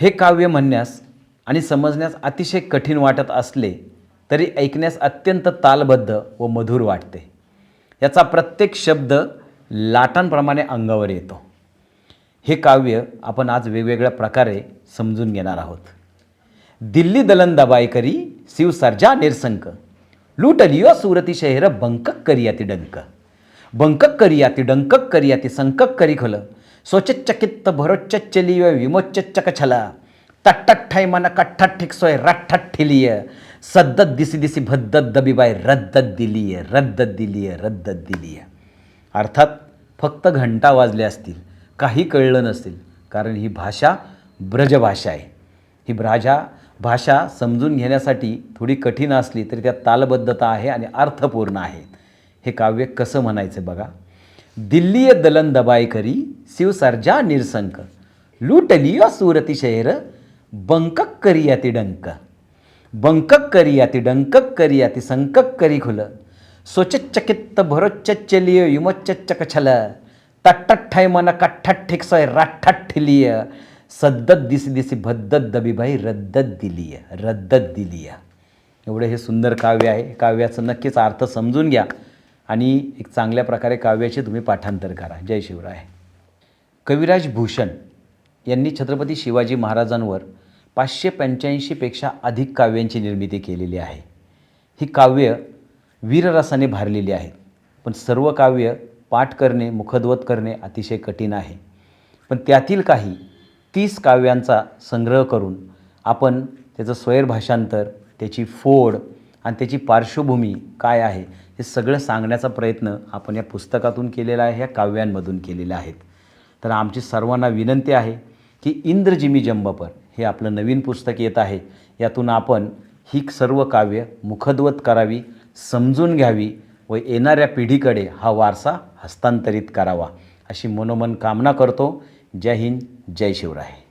हे काव्य म्हणण्यास आणि समजण्यास अतिशय कठीण वाटत असले तरी ऐकण्यास अत्यंत तालबद्ध व मधुर वाटते. याचा प्रत्येक शब्द लाटांप्रमाणे अंगावर येतो. हे काव्य आपण आज वेगवेगळ्या प्रकारे समजून घेणार आहोत. दिल्ली दलन दबाई शिव निरसंक. लूट लियो सुरती शहर बंकक करियाती डंक. बंकक करियाती डंकक करियाती संकक करी खोल. सोचच्चकित्त भरोच्चलिय विमोच्चक छल तट्टठ्ठाई मन कठ्ठट ठिकसोय रठ्ठट ठिलिय सद्दत दिसी दिसी भद्दत दबीबाई रद्दत दिलीय रद्दत दिलीय रद्दत दिलीय अर्थात फक्त घंटा वाजल्या असतील काही कळलं नसतील कारण ही भाषा ब्रजभाषा आहे ही भाषा भाषा समजून घेण्यासाठी थोडी कठीण असली तरी त्यात तालबद्धता आहे आणि अर्थपूर्ण आहे हे काव्य कसं म्हणायचं बघा दिल्लीय दलन दबाय करी शिवसर्जा निरसंक. लूटलियो सुरती शहर बंकक करियाती डंक. बंकक करियाती डंकक करियाती संकक करी खुल. सोचच्चकित्त भरोच्चलिय विमोच्चक छल. तट्टठ्ठय मन कठ्ठट ठिकसोय राठ्ठट ठिलिय सद्दत दिसी दिसी भद्दत दबीबाई रद्दत दिलीय. रद्दत दिलीय. एवढं हे सुंदर काव्य आहे. काव्याचं नक्कीच अर्थ समजून घ्या. आणि एक चांगल्या प्रकारे काव्याचे तुम्ही पाठांतर करा. जय शिवराय. कविराज भूषण यांनी छत्रपती शिवाजी महाराजांवर पाचशे पंच्याऐंशीपेक्षा अधिक काव्यांची निर्मिती केलेली आहे. ही काव्य वीररसाने भारलेली आहेत. पण सर्व काव्य पाठ करणे मुखद्वत करणे अतिशय कठीण आहे. पण त्यातील काही तीस काव्यांचा संग्रह करून आपण त्याचं स्वैरभाषांतर त्याची फोड आणि त्याची पार्श्वभूमी काय आहे हे सगळं सांगण्याचा प्रयत्न आपण या पुस्तकातून केलेला आहे ह्या काव्यांमधून केलेल्या आहेत. तर आमची सर्वांना विनंती आहे की इंद्रजिमी जंबपर हे आपलं नवीन पुस्तक येत आहे. यातून आपण ही सर्व काव्य मुखद्वत करावी समजून घ्यावी व येणाऱ्या पिढीकडे हा वारसा हस्तांतरित करावा अशी मनोमन कामना करतो. जय हिंद जय शिवराय.